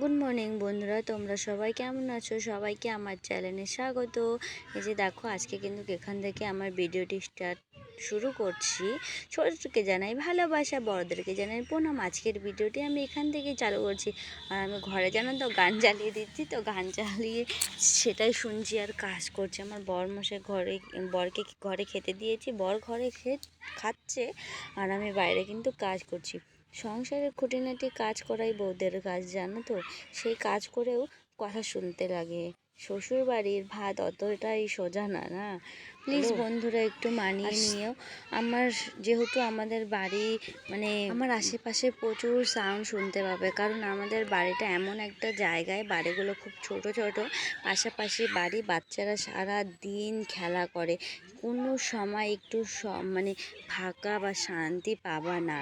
Good morning বন্ধুরা, তোমরা সবাই কেমন আছো? সবাইকে আমার চ্যানেলে স্বাগত। এই যে দেখো, আজকে কিন্তু এখান থেকে আমার ভিডিওটি স্টার্ট শুরু করছি। ছোটকে জানাই ভালোবাসা, বড়দেরকে জানাই প্রণাম। আজকের ভিডিওটি আমি এখান থেকে চালু করছি। আর আমি ঘরে জানো তো, গান চালিয়ে দিচ্ছি, তো গান চালিয়ে সেটাই শুনছি আর কাজ করছি। আমার বর মশাই ঘরে, বরকে ঘরে খেতে দিয়েছি, বর ঘরে খেয়ে খাচ্ছে। আর আমি বাইরে কিন্তু কাজ করছি। সংসারের খুঁটিনাটি কাজ করাই বউদের কাজ জানো তো? সেই কাজ করেও কথা শুনতে লাগে। শ্বশুর বাড়ির ভাত অতটাই সোজা না না? প্লিজ বন্ধুরা একটু মানিয়ে নিও। আমার যেহেতু আমাদের বাড়ি মানে আমার আশেপাশে প্রচুর সাউন্ড শুনতে পাবে কারণ আমাদের বাড়িটা এমন একটা জায়গায় বাড়িগুলো খুব ছোট ছোট। পাশাপাশি বাড়ি বাচ্চারা সারা দিন খেলা করে। কোনো সময় একটু মানে ফাঁকা বা শান্তি পাবা না।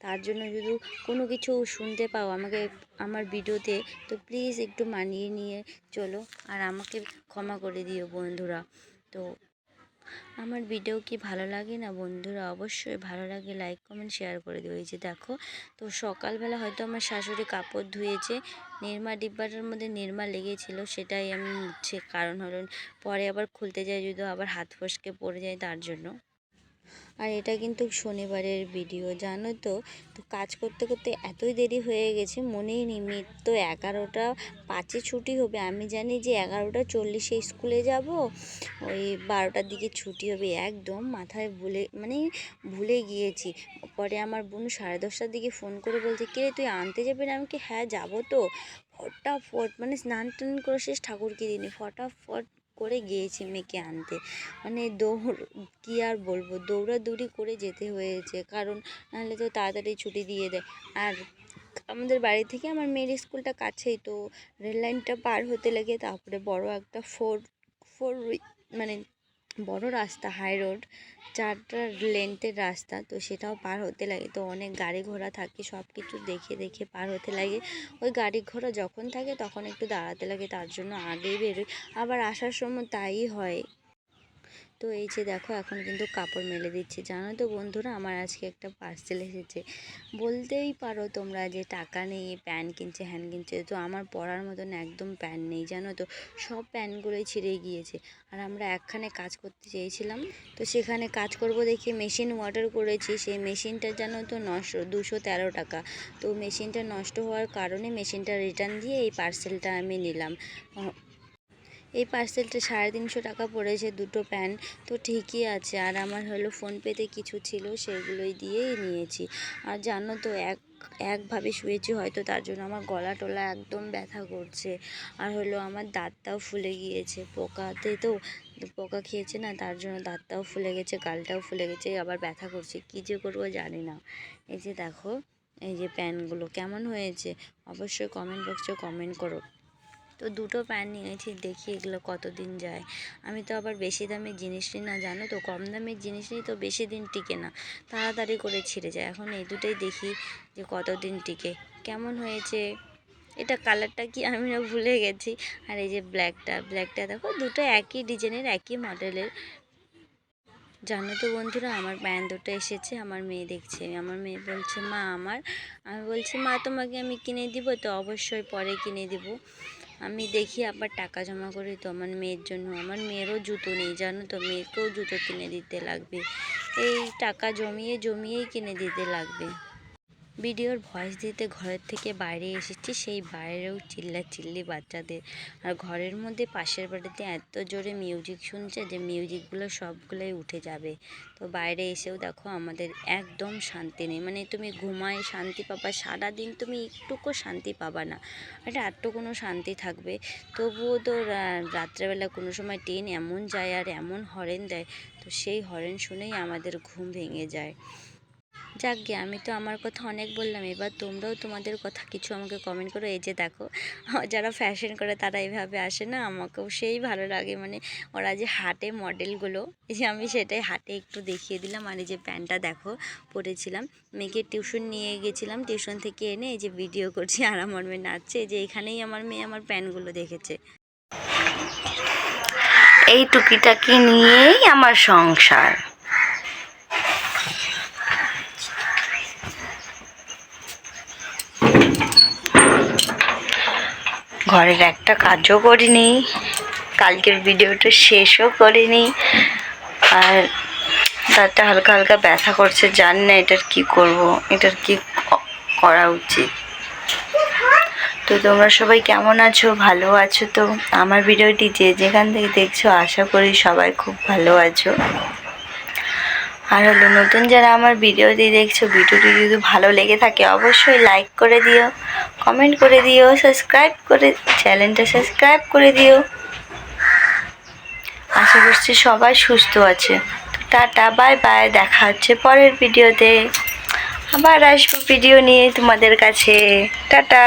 তার জন্য যদি কোনো কিছু শুনতে পাও, আমাকে, আমার ভিডিওতে, তো প্লিজ একটু মানিয়ে নিয়ে চলো। আর আমাকে ক্ষমা করে দিও বন্ধুরা। তো আমার ভিডিও কি ভালো লাগে না বন্ধুরা? অবশ্যই ভালো লাগে লাইক কমেন্ট শেয়ার করে যে দেখো, তো সকালবেলা হয়তো আমার শাশুড়ি কাপড় ধুয়েছে, নিরমা ডিব্বাটার মধ্যে নির্মা লেগেছিল, সেটাই আমি মুছছে কারণ হলো, পরে আবার খুলতে যাই, যদি আবার হাত ফসকে পড়ে যায় তার জন্য। আর এটা কিন্তু শনিবারের ভিডিও, জানো তো? তো কাজ করতে করতে এতই দেরি হয়ে গেছে, মনেই নেই মেয়ের তো এগারোটা পাঁচে ছুটি হবে, আমি জানি যে এগারোটা চল্লিশে স্কুলে যাব, ওই বারোটার দিকে ছুটি হবে, একদম মাথায় ভুলে মানে ভুলে গিয়েছি। পরে আমার বোন সাড়ে দশটার দিকে ফোন করে বলছে, কে তুই আনতে যাবি না? আমি কি হ্যাঁ যাব তো। ফটাফট মানে স্নান টান করে শেষ ঠাকুরকে দিনি ফটাফট করে গিয়েছি মেয়েকে আনতে। মানে দৌড়, কী আর বলব? দৌড়াদৌড়ি করে যেতে হয়েছে। কারণ নাহলে তো তাড়াতাড়ি ছুটি দিয়ে দেয়। আর আমাদের বাড়ি থেকে আমার মেয়ের স্কুলটা কাছেই, তো রেল লাইনটা পার হতে লাগে। তারপরে বড় একটা ফোর ফোর মানে বড় রাস্তা হাই রোড চারটা লেন্থের রাস্তা, তো সেটাও পার হতে লাগে। তো অনেক গাড়ি ঘোড়া থাকে সব কিছু দেখে দেখে পার হতে লাগে। ওই গাড়ি ঘোড়া যখন থাকে, তখন একটু দাঁড়াতে লাগে, তার জন্য আগেই বেরোই। আবার আসার সময় তাই হয়। তো এই যে দেখো, এখন কিন্তু কাপড় মেলে দিচ্ছে। জানো তো বন্ধুরা, আমার আজকে একটা পার্সেল এসেছে। বলতেই পারো তোমরা যে টাকা নেই প্যান্ট কিনছে, হ্যান কিনছে, তো আমার পরার মতন একদম প্যান্ট নেই, জানো তো। সব প্যান্টগুলোই ছিঁড়ে গিয়েছে। আর আমরা একখানে কাজ করতে চেয়েছিলাম, তো সেখানে কাজ করব দেখি মেশিন অর্ডার করেছি। সেই মেশিনটা জানো তো নষ্ট দুশো তেরো টাকা। তো মেশিনটা নষ্ট হওয়ার কারণে মেশিনটা রিটার্ন দিয়ে এই পার্সেলটা আমি নিলাম। এই পার্সেলটা সাড়ে তিনশো টাকা পড়েছে দুটো প্যান্ট, তো ঠিকই আছে। আর আমার হলো ফোনপেতে কিছু ছিল, সেগুলোই দিয়েই নিয়েছি। আর জানো তো, এক, একভাবে শুয়েছি, হয়তো তার জন্য আমার গলা টলা একদম ব্যথা করছে। আর হলো আমার দাঁতটাও ফুলে গিয়েছে, পোকাতে তো পোকা খেয়েছে না, তার জন্য দাঁতটাও ফুলে গেছে, গালটাও ফুলে গেছে, আবার ব্যথা করছে, কী যে করব জানি না। এই যে দেখো, এই যে প্যান্টগুলো কেমন হয়েছে, অবশ্যই কমেন্ট বক্সে কমেন্ট করো। তো দুটো প্যান্ট নিয়েছি, দেখি এগুলো কতদিন যায়। আমি তো আবার বেশি দামের জিনিস নিই না, জানো তো? কম দামের জিনিস নিই তো বেশি দিন টিকে না। তাড়াতাড়ি করে ছিঁড়ে যায়। এখন এই দুটোই দেখি যে কতদিন টিকে। কেমন হয়েছে? এটা কালারটা কি আমি না ভুলে গেছি। আর এই যে ব্ল্যাকটা ব্ল্যাকটা দেখো, দুটো একই ডিজাইনের, একই মডেলের জানো তো বন্ধুরা, আমার প্যান্ট দুটো এসেছে, আমার মেয়ে দেখছে। আমার মেয়ে বলছে, মা, আমার। আমি বলছি, মা, তোমাকে আমি কিনে দিব, তো অবশ্যই পরে কিনে দিব। আমি দেখি আবার টাকা জমা করি তো আমার মেয়ের জন্য। আমার মেয়েরও জুতো নেই, জানো তো, মেয়েকেও জুতো কিনে দিতে লাগবে। এই টাকা জমিয়ে, জমিয়েই কিনে দিতে লাগবে। ভিডিওর ভয়েস দিতে ঘরের থেকে বাইরে এসেছি, সেই বাইরেও চিল্লা চিল্লি বাচ্চাদের। আর ঘরের মধ্যে পাশের বাড়িতে এত জোরে মিউজিক শুনছে যে মিউজিকগুলো সবগুলোই উঠে যাবে। তো বাইরে এসেও দেখো আমাদের একদম শান্তি নেই। মানে তুমি ঘুমায় শান্তি পাবা, সারাদিন তুমি একটুকু শান্তি পাবা না। এটা একটু কোনো শান্তি থাকবে। তবুও তো রাত্রেবেলা কোনো সময় ট্রেন এমন যায় আর এমন হরেন দেয়, তো সেই হরেন শুনেই আমাদের ঘুম ভেঙে যায়। যাকগে আমি তো আমার কথা অনেক বললাম। এবার তোমরাও তোমাদের কথা কিছু আমাকে কমেন্ট করো। এই যে দেখো যারা ফ্যাশন করে তারা এইভাবে আসে না? আমাকেও সেই ভালো লাগে। মানে ওরা যে হাটে মডেলগুলো এই যে আমি সেটাই হাটে একটু দেখিয়ে দিলাম। আর এই যে প্যান্টটা দেখো, পরেছিলাম। মেয়েকে টিউশন নিয়ে গেছিলাম। টিউশন থেকে এনে এই যে ভিডিও করছি আর আমার মেয়ে নাচছে। যে এখানেই আমার মেয়ে আমার প্যান্টগুলো দেখেছে। এই টুকিটাকি নিয়েই আমার সংসার। ঘরের একটা কাজও করিনি। কালকের ভিডিওটা শেষও করিনি। আর দাঁতটা হালকা হালকা ব্যথা করছে, জানি না এটার কি করব, এটার কি করা উচিত। তো তোমরা সবাই কেমন আছো? ভালো আছো তো? আমার ভিডিওটি যে যেখান থেকে দেখছ, আশা করি সবাই খুব ভালো আছো। আর হলো, নতুন যারা আমার ভিডিওটি দেখছ, ভিডিওটি যদি ভালো লেগে থাকে, অবশ্যই লাইক করে দিও। কমেন্ট করে দিও সাবস্ক্রাইব করে চ্যানেলটা সাবস্ক্রাইব করে দিও। আশা করছি সবাই সুস্থ আছে। তো টাটা বাই বাই দেখা হচ্ছে পরের ভিডিওতে আবার আসব ভিডিও নিয়ে তোমাদের কাছে। টাটা!